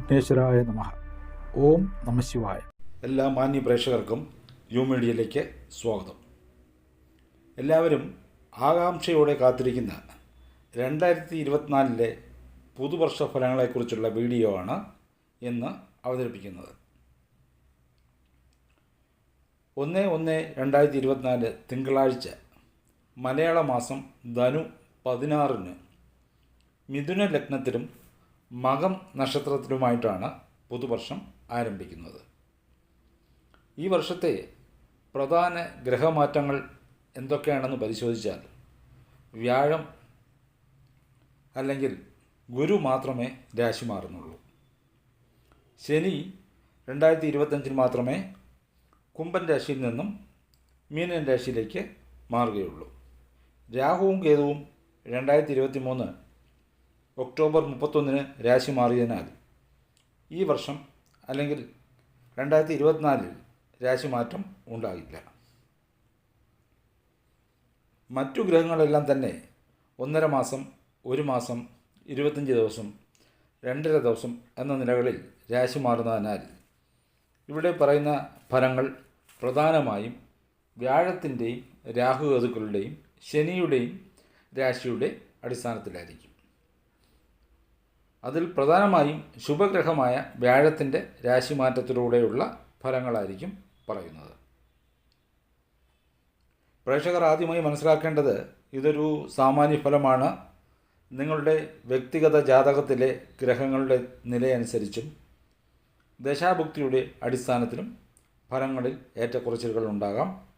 വിഘ്നേശ്വരായ നമ. ഓം നമശിവായ എല്ലാ മാന്യ പ്രേക്ഷകർക്കും യു മീഡിയയിലേക്ക് സ്വാഗതം. എല്ലാവരും ആകാംക്ഷയോടെ കാത്തിരിക്കുന്ന രണ്ടായിരത്തി ഇരുപത്തിനാലിലെ പുതുവർഷ ഫലങ്ങളെക്കുറിച്ചുള്ള വീഡിയോ ആണ് ഇന്ന് അവതരിപ്പിക്കുന്നത്. ഒന്ന് ഒന്ന് രണ്ടായിരത്തി ഇരുപത്തിനാല് തിങ്കളാഴ്ച മലയാള മാസം ധനു പതിനാറിന് മിഥുന ലഗ്നത്തിലും മകം നക്ഷത്രത്തിലുമായിട്ടാണ് പുതുവർഷം ആരംഭിക്കുന്നത്. ഈ വർഷത്തെ പ്രധാന ഗ്രഹമാറ്റങ്ങൾ എന്തൊക്കെയാണെന്ന് പരിശോധിച്ചാൽ വ്യാഴം അല്ലെങ്കിൽ ഗുരു മാത്രമേ രാശി മാറുന്നുള്ളൂ. ശനി രണ്ടായിരത്തി ഇരുപത്തഞ്ചിൽ മാത്രമേ കുംഭൻ രാശിയിൽ നിന്നും മീനൻ രാശിയിലേക്ക് മാറുകയുള്ളൂ. രാഹുവും കേതുവും രണ്ടായിരത്തി ഇരുപത്തി മൂന്ന് ഒക്ടോബർ മുപ്പത്തൊന്നിന് രാശി മാറിയതിനാൽ ഈ വർഷം അല്ലെങ്കിൽ രണ്ടായിരത്തി ഇരുപത്തിനാലിൽ രാശിമാറ്റം ഉണ്ടാകില്ല മറ്റു ഗ്രഹങ്ങളെല്ലാം തന്നെ ഒന്നര മാസം ഒരു മാസം ഇരുപത്തഞ്ച് ദിവസം രണ്ടര ദിവസം എന്ന നിലകളിൽ രാശി മാറുന്നതിനാൽ ഇവിടെ പറയുന്ന ഫലങ്ങൾ പ്രധാനമായും വ്യാഴത്തിന്റെയും രാഹുകേതുക്കളുടെയും ശനിയുടെയും രാശിയുടെ അടിസ്ഥാനത്തിലായിരിക്കും. അതിൽ പ്രധാനമായും ശുഭഗ്രഹമായ വ്യാഴത്തിന്റെ രാശിമാറ്റത്തിലൂടെയുള്ള ഫലങ്ങളായിരിക്കും പറയുന്നത്. പ്രേക്ഷകർ ആദ്യമായി മനസ്സിലാക്കേണ്ടത് ഇതൊരു സാമാന്യ ഫലമാണ്. നിങ്ങളുടെ വ്യക്തിഗത ജാതകത്തിലെ ഗ്രഹങ്ങളുടെ നിലയനുസരിച്ചും ദശാഭുക്തിയുടെ അടിസ്ഥാനത്തിലും ഫലങ്ങളിൽ ഏറ്റക്കുറച്ചിലുകൾ ഉണ്ടാകാം.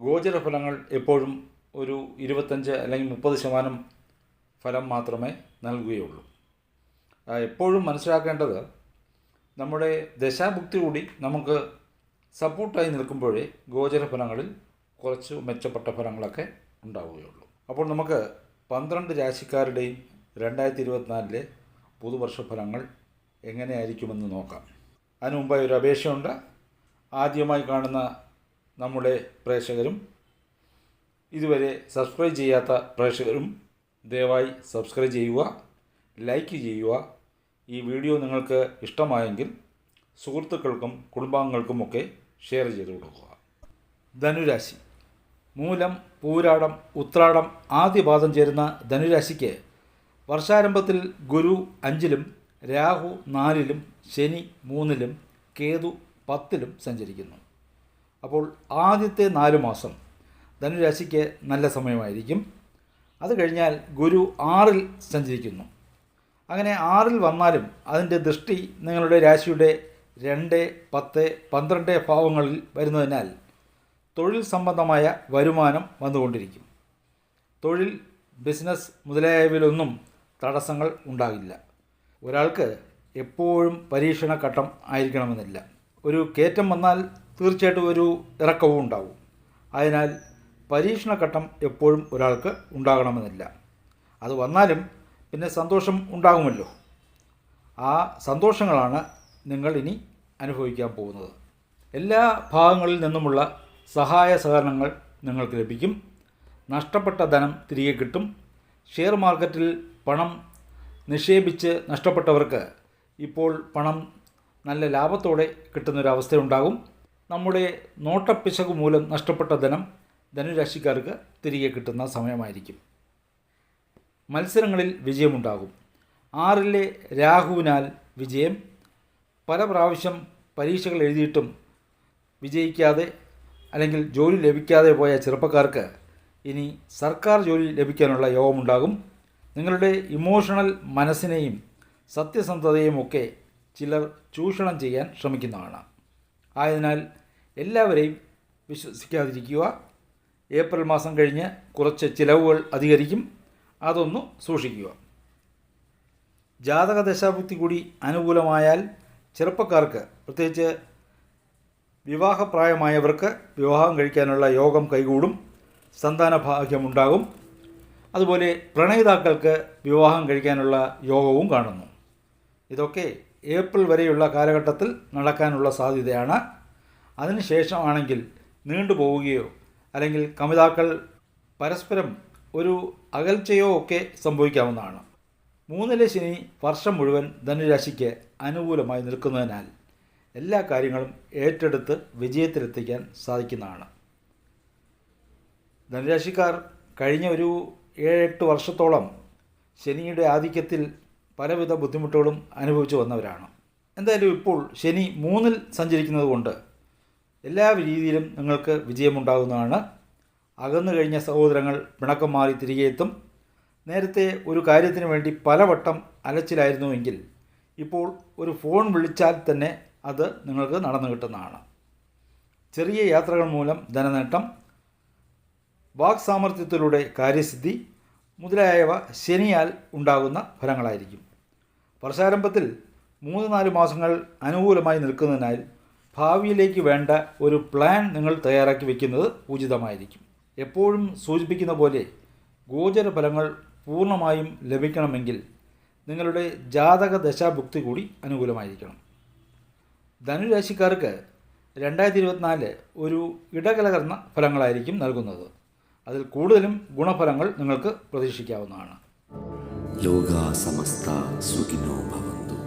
ഗോചരഫലങ്ങൾ എപ്പോഴും ഒരു ഇരുപത്തഞ്ച് അല്ലെങ്കിൽ മുപ്പത് ശതമാനം ഫലം മാത്രമേ നൽകുകയുള്ളൂ. എപ്പോഴും മനസ്സിലാക്കേണ്ടത് നമ്മുടെ ദശാഭുക്തി കൂടി നമുക്ക് സപ്പോർട്ടായി നിൽക്കുമ്പോഴേ ഗോചര ഫലങ്ങളിൽ കുറച്ച് മെച്ചപ്പെട്ട ഫലങ്ങളൊക്കെ ഉണ്ടാവുകയുള്ളൂ. അപ്പോൾ നമുക്ക് പന്ത്രണ്ട് രാശിക്കാരുടെയും രണ്ടായിരത്തി ഇരുപത്തിനാലിലെ പുതുവർഷ ഫലങ്ങൾ എങ്ങനെയായിരിക്കുമെന്ന് നോക്കാം. അതിനു മുമ്പായി ഒരു അപേക്ഷയുണ്ട്. ആദ്യമായി കാണുന്ന നമ്മുടെ പ്രേക്ഷകരും ഇതുവരെ സബ്സ്ക്രൈബ് ചെയ്യാത്ത പ്രേക്ഷകരും ദയവായി സബ്സ്ക്രൈബ് ചെയ്യുക ലൈക്ക് ചെയ്യുക. ഈ വീഡിയോ നിങ്ങൾക്ക് ഇഷ്ടമായെങ്കിൽ സുഹൃത്തുക്കൾക്കും കുടുംബാംഗങ്ങൾക്കുമൊക്കെ ഷെയർ ചെയ്ത് കൊടുക്കുക. ധനുരാശി. മൂലം പൂരാടം ഉത്രാടം ആദ്യപാദം ചേരുന്ന ധനുരാശിക്ക് വർഷാരംഭത്തിൽ ഗുരു അഞ്ചിലും രാഹു നാലിലും ശനി മൂന്നിലും കേതു പത്തിലും സഞ്ചരിക്കുന്നു. അപ്പോൾ ആദ്യത്തെ നാല് മാസം ധനുരാശിക്ക് നല്ല സമയമായിരിക്കും. അത് കഴിഞ്ഞാൽ ഗുരു ആറിൽ സഞ്ചരിക്കുന്നു. അങ്ങനെ ആറിൽ വന്നാലും അതിന്റെ ദൃഷ്ടി നിങ്ങളുടെ രാശിയുടെ രണ്ട് പത്ത് പന്ത്രണ്ട് ഭാവങ്ങളിൽ വരുന്നതിനാൽ തൊഴിൽ സംബന്ധമായ വരുമാനം വന്നുകൊണ്ടിരിക്കും. തൊഴിൽ ബിസിനസ് മുതലായവയിലൊന്നും തടസ്സങ്ങൾ ഉണ്ടാകില്ല. ഒരാൾക്ക് എപ്പോഴും പരീക്ഷണഘട്ടം ആയിരിക്കണമെന്നില്ല. ഒരു കയറ്റം വന്നാൽ തീർച്ചയായിട്ടും ഒരു ഇറക്കവും ഉണ്ടാവും. അതിനാൽ പരീക്ഷണഘട്ടം എപ്പോഴും ഒരാൾക്ക് ഉണ്ടാകണമെന്നില്ല. അത് വന്നാലും പിന്നെ സന്തോഷം ഉണ്ടാകുമല്ലോ. ആ സന്തോഷങ്ങളാണ് നിങ്ങൾ ഇനി അനുഭവിക്കാൻ പോകുന്നത്. എല്ലാ ഭാഗങ്ങളിൽ നിന്നുമുള്ള സഹായ സഹകരണങ്ങൾ നിങ്ങൾക്ക് ലഭിക്കും. നഷ്ടപ്പെട്ട ധനം തിരികെ കിട്ടും. ഷെയർ മാർക്കറ്റിൽ പണം നിക്ഷേപിച്ച് നഷ്ടപ്പെട്ടവർക്ക് ഇപ്പോൾ പണം നല്ല ലാഭത്തോടെ കിട്ടുന്നൊരവസ്ഥയുണ്ടാകും. നമ്മുടെ നോട്ടപ്പിശക് മൂലം നഷ്ടപ്പെട്ട ധനം ധനുരാശിക്കാർക്ക് തിരികെ കിട്ടുന്ന സമയമായിരിക്കും. മത്സരങ്ങളിൽ വിജയമുണ്ടാകും. ആറിലെ രാഹുവിനാൽ വിജയം. പല പ്രാവശ്യം പരീക്ഷകൾ എഴുതിയിട്ടും വിജയിക്കാതെ അല്ലെങ്കിൽ ജോലി ലഭിക്കാതെ പോയ ചെറുപ്പക്കാർക്ക് ഇനി സർക്കാർ ജോലി ലഭിക്കാനുള്ള യോഗമുണ്ടാകും. നിങ്ങളുടെ ഇമോഷണൽ മനസ്സിനെയും സത്യസന്ധതയും ഒക്കെ ചിലർ ചൂഷണം ചെയ്യാൻ ശ്രമിക്കുന്നതാണ്. ആയതിനാൽ എല്ലാവരെയും വിശ്വസിക്കാതിരിക്കുക. ഏപ്രിൽ മാസം കഴിഞ്ഞ് കുറച്ച് ചിലവുകൾ അധികരിക്കും. അതൊന്ന് സൂക്ഷിക്കുക. ജാതക ദശാബുദ്ധി കൂടി അനുകൂലമായാൽ ചെറുപ്പക്കാർക്ക് പ്രത്യേകിച്ച് വിവാഹപ്രായമായവർക്ക് വിവാഹം കഴിക്കാനുള്ള യോഗം കൈകൂടും. സന്താന ഭാഗ്യമുണ്ടാകും അതുപോലെ പ്രണയിതാക്കൾക്ക് വിവാഹം കഴിക്കാനുള്ള യോഗവും കാണുന്നു. ഇതൊക്കെ ഏപ്രിൽ വരെയുള്ള കാലഘട്ടത്തിൽ നടക്കാനുള്ള സാധ്യതയാണ്. അതിനുശേഷമാണെങ്കിൽ നീണ്ടുപോവുകയോ അല്ലെങ്കിൽ കമിതാക്കൾ പരസ്പരം ഒരു അകൽച്ചയോ ഒക്കെ സംഭവിക്കാവുന്നതാണ്. മൂന്നിലെ ശനി വർഷം മുഴുവൻ ധനുരാശിക്ക് അനുകൂലമായി നിൽക്കുന്നതിനാൽ എല്ലാ കാര്യങ്ങളും ഏറ്റെടുത്ത് വിജയത്തിലെത്തിക്കാൻ സാധിക്കുന്നതാണ്. ധനുരാശിക്കാർ കഴിഞ്ഞ ഒരു ഏഴെട്ട് വർഷത്തോളം ശനിയുടെ ആധിക്യത്തിൽ പലവിധ ബുദ്ധിമുട്ടുകളും അനുഭവിച്ചു വന്നവരാണ്. എന്തായാലും ഇപ്പോൾ ശനി മൂന്നിൽ സഞ്ചരിക്കുന്നത് കൊണ്ട് എല്ലാ രീതിയിലും നിങ്ങൾക്ക് വിജയമുണ്ടാകുന്നതാണ്. അകന്നു കഴിഞ്ഞ സഹോദരങ്ങൾ പിണക്കം മാറി തിരികെ എത്തും. നേരത്തെ ഒരു കാര്യത്തിന് വേണ്ടി പലവട്ടം അലച്ചിലായിരുന്നുവെങ്കിൽ ഇപ്പോൾ ഒരു ഫോൺ വിളിച്ചാൽ തന്നെ അത് നിങ്ങൾക്ക് നടന്നു കിട്ടുന്നതാണ്. ചെറിയ യാത്രകൾ മൂലം ധനനേട്ടം വാക് സാമർഥ്യത്തിലൂടെ കാര്യസിദ്ധി മുതലായവ ശനിയാൽ ഉണ്ടാകുന്ന ഫലങ്ങളായിരിക്കും. വർഷാരംഭത്തിൽ മൂന്ന് നാല് മാസങ്ങൾ അനുകൂലമായി നിൽക്കുന്നതിനാൽ ഭാവിയിലേക്ക് വേണ്ട ഒരു പ്ലാൻ നിങ്ങൾ തയ്യാറാക്കി വയ്ക്കുന്നത് ഉചിതമായിരിക്കും. എപ്പോഴും സൂചിപ്പിക്കുന്ന പോലെ ഗോചര ഫലങ്ങൾ പൂർണമായും ലഭിക്കണമെങ്കിൽ നിങ്ങളുടെ ജാതക ദശാഭുക്തി കൂടി അനുകൂലമായിരിക്കണം. ധനുരാശിക്കാർക്ക് രണ്ടായിരത്തി ഇരുപത്തിനാല് ഒരു ഇടകലകർന്ന ഫലങ്ങളായിരിക്കും നൽകുന്നത്. അതിൽ കൂടുതലും ഗുണഫലങ്ങൾ നിങ്ങൾക്ക് പ്രതീക്ഷിക്കാവുന്നതാണ്. ലോകാ സുഖിനോ ഭവന്തു.